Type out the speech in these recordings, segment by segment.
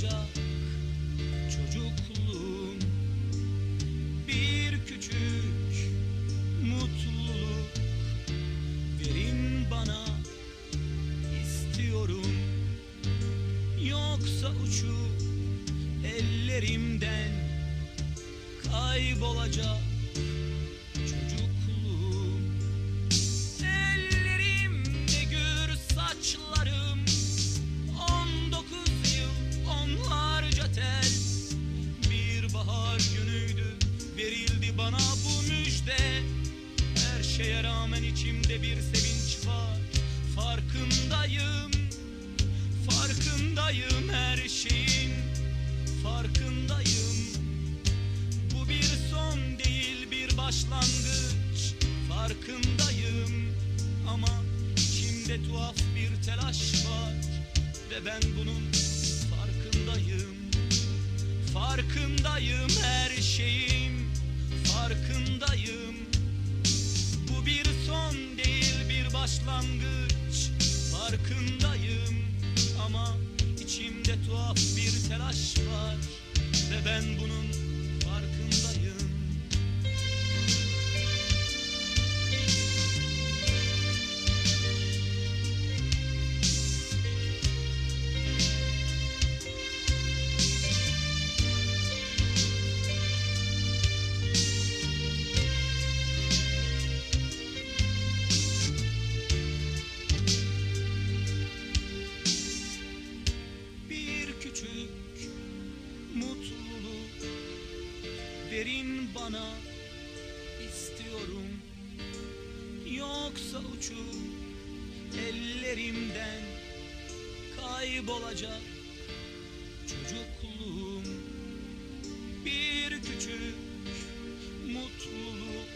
kaybolacak çocukluğum bir küçük mutluluk verin bana istiyorum. Yoksa uçup ellerimden kaybolacak bana bu müjde. Her şeye rağmen içimde bir sevinç var. Farkındayım farkındayım her şeyin. Farkındayım. Bu bir son değil bir başlangıç. Farkındayım ama içimde tuhaf bir telaş var. Ve ben bunun farkındayım. Farkındayım her şeyin başlangıç farkındayım. Ama içimde tuhaf bir telaş var ve ben bunun küçük mutluluk. Verin bana istiyorum. Yoksa uçup ellerimden kaybolacak çocukluğum. Bir küçük mutluluk.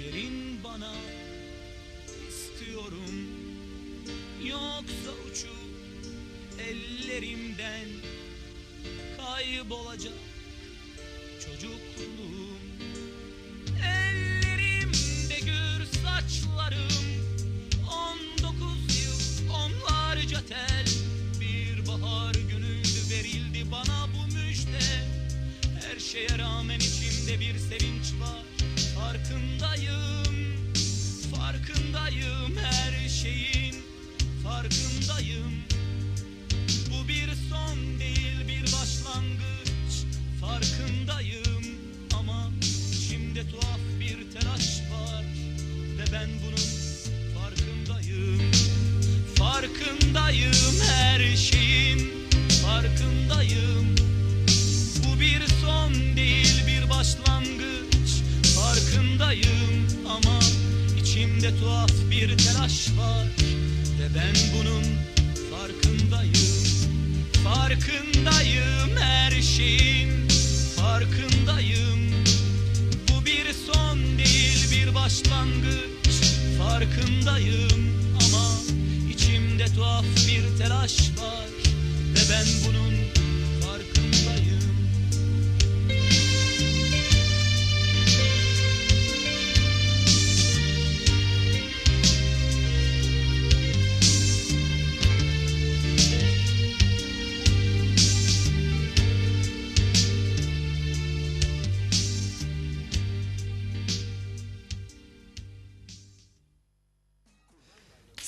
Verin bana istiyorum. Yoksa uçup ellerimden kaybolacak çocukluğum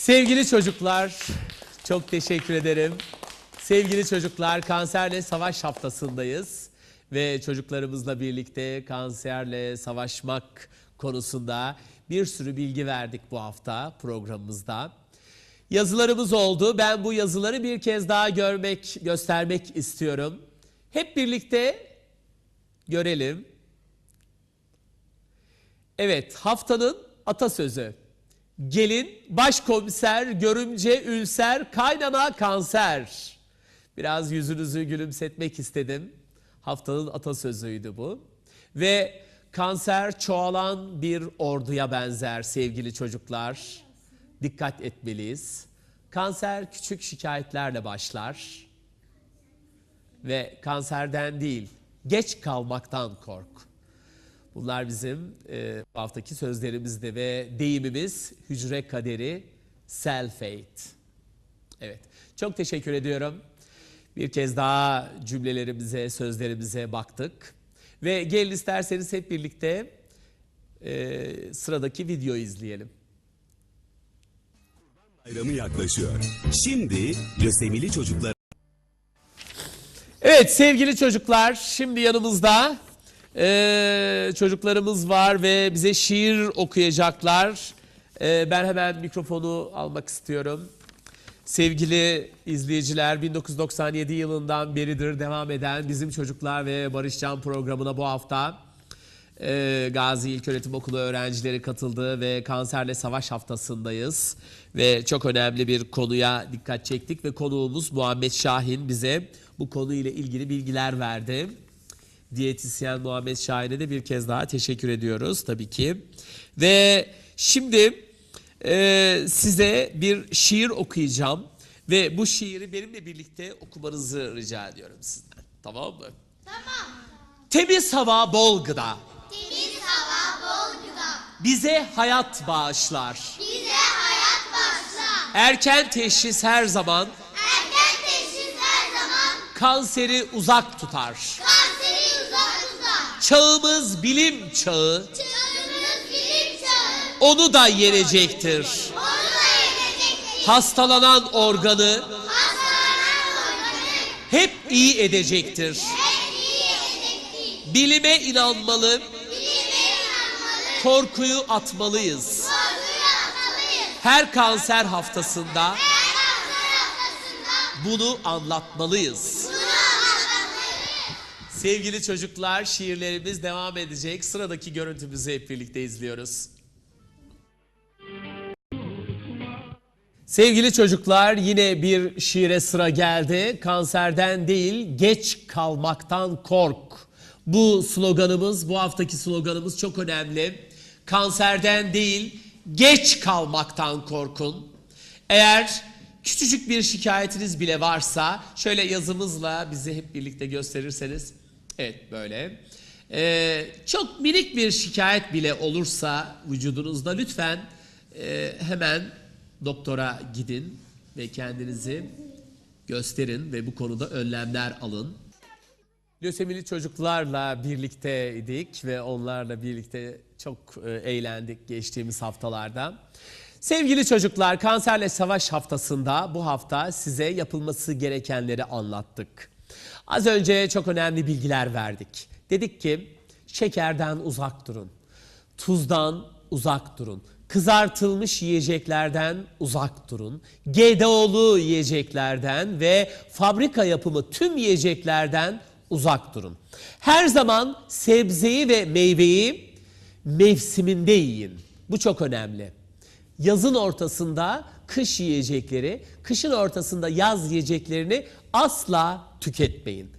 Sevgili çocuklar, çok teşekkür ederim. Sevgili çocuklar, kanserle savaş haftasındayız ve çocuklarımızla birlikte kanserle savaşmak konusunda bir sürü bilgi verdik bu hafta programımızda. Yazılarımız oldu. Ben bu yazıları bir kez daha görmek, göstermek istiyorum. Hep birlikte görelim. Evet, haftanın atasözü. Gelin, başkomiser, görümce, ülser, kaynana, kanser. Biraz yüzünüzü gülümsetmek istedim. Haftanın atasözüydü bu. Ve kanser çoğalan bir orduya benzer sevgili çocuklar. Dikkat etmeliyiz. Kanser küçük şikayetlerle başlar. ve kanserden değil, geç kalmaktan kork. Bunlar bizim e, bu haftaki sözlerimizde ve deyimimiz hücre kaderi self-hate. Evet, çok teşekkür ediyorum. Bir kez daha cümlelerimize, sözlerimize baktık. Ve gelin isterseniz hep birlikte e, sıradaki videoyu izleyelim. Bayramı yaklaşıyor. Şimdi lösemili çocuklar Evet sevgili çocuklar şimdi yanımızda eee, çocuklarımız var ve bize şiir okuyacaklar. Eee, ben hemen mikrofonu almak istiyorum. Sevgili izleyiciler 1997 yılından beridir devam eden Bizim Çocuklar ve Barışcan programına bu hafta eee, Gazi İlköğretim Okulu öğrencileri katıldı ve kanserle savaş haftasındayız. Ve çok önemli bir konuya dikkat çektik ve konuğumuz Muhammed Şahin bize bu konuyla ilgili bilgiler verdi. Diyetisyen Muhammed Şahin'e de bir kez daha teşekkür ediyoruz tabii ki. Ve şimdi eee, size bir şiir okuyacağım ve bu şiiri benimle birlikte okumanızı rica ediyorum sizden. Tamam mı? Tamam. Temiz hava bol gıda. Temiz hava bol gıda. Bize hayat bağışlar. Bize hayat başlar. Erken teşhis her zaman Erken teşhis her zaman kanseri uzak tutar. Çağımız bilim çağı, Çağımız bilim çağı. onu da yenecektir. Onu da yenecektir. Hastalanan organı Hastalanan organı hep iyi edecektir. hep iyi edecektir. Bilime inanmalı, Bilime inanmalı. korkuyu atmalıyız. Korkuyu atmalıyız. Her kanser haftasında Her kanser haftasında bunu anlatmalıyız. Sevgili çocuklar, şiirlerimiz devam edecek. Sıradaki görüntümüzü hep birlikte izliyoruz. Sevgili çocuklar, yine bir şiire sıra geldi. Kanserden değil, geç kalmaktan kork. Bu sloganımız, bu haftaki sloganımız çok önemli. Kanserden değil, geç kalmaktan korkun. Eğer küçücük bir şikayetiniz bile varsa şöyle yazımızla bizi hep birlikte gösterirseniz. Evet böyle. Ee, çok minik bir şikayet bile olursa vücudunuzda lütfen e, hemen doktora gidin ve kendinizi gösterin ve bu konuda önlemler alın. Lösemili çocuklarla birlikteydik ve onlarla birlikte çok e, eğlendik geçtiğimiz haftalarda. Sevgili çocuklar, kanserle savaş haftasında bu hafta size yapılması gerekenleri anlattık. Az önce çok önemli bilgiler verdik. Dedik ki şekerden uzak durun. Tuzdan uzak durun. Kızartılmış yiyeceklerden uzak durun. GDO'lu yiyeceklerden ve fabrika yapımı tüm yiyeceklerden uzak durun. Her zaman sebzeyi ve meyveyi mevsiminde yiyin. Bu çok önemli. Yazın ortasında kış yiyecekleri, kışın ortasında yaz yiyeceklerini asla tüketmeyin.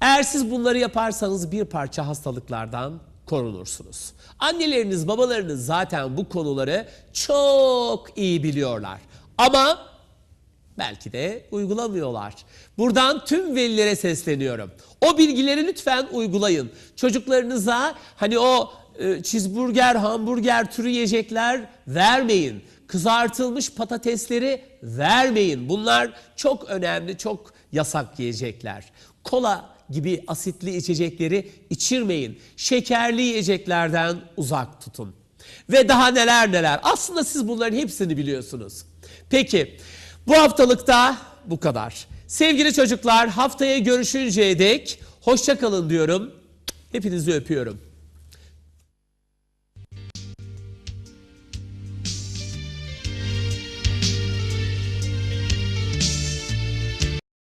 Eğer siz bunları yaparsanız bir parça hastalıklardan korunursunuz. Anneleriniz, babalarınız zaten bu konuları çok iyi biliyorlar. Ama belki de uygulamıyorlar. Buradan tüm velilere sesleniyorum. O bilgileri lütfen uygulayın. Çocuklarınıza hani o e, cheeseburger, hamburger türü yiyecekler vermeyin. Kızartılmış patatesleri vermeyin. Bunlar çok önemli, çok yasak yiyecekler. Kola gibi asitli içecekleri içirmeyin. Şekerli yiyeceklerden uzak tutun. Ve daha neler neler. Aslında siz bunların hepsini biliyorsunuz. Peki bu haftalıkta bu kadar. Sevgili çocuklar haftaya görüşünceye dek hoşça kalın diyorum. Hepinizi öpüyorum.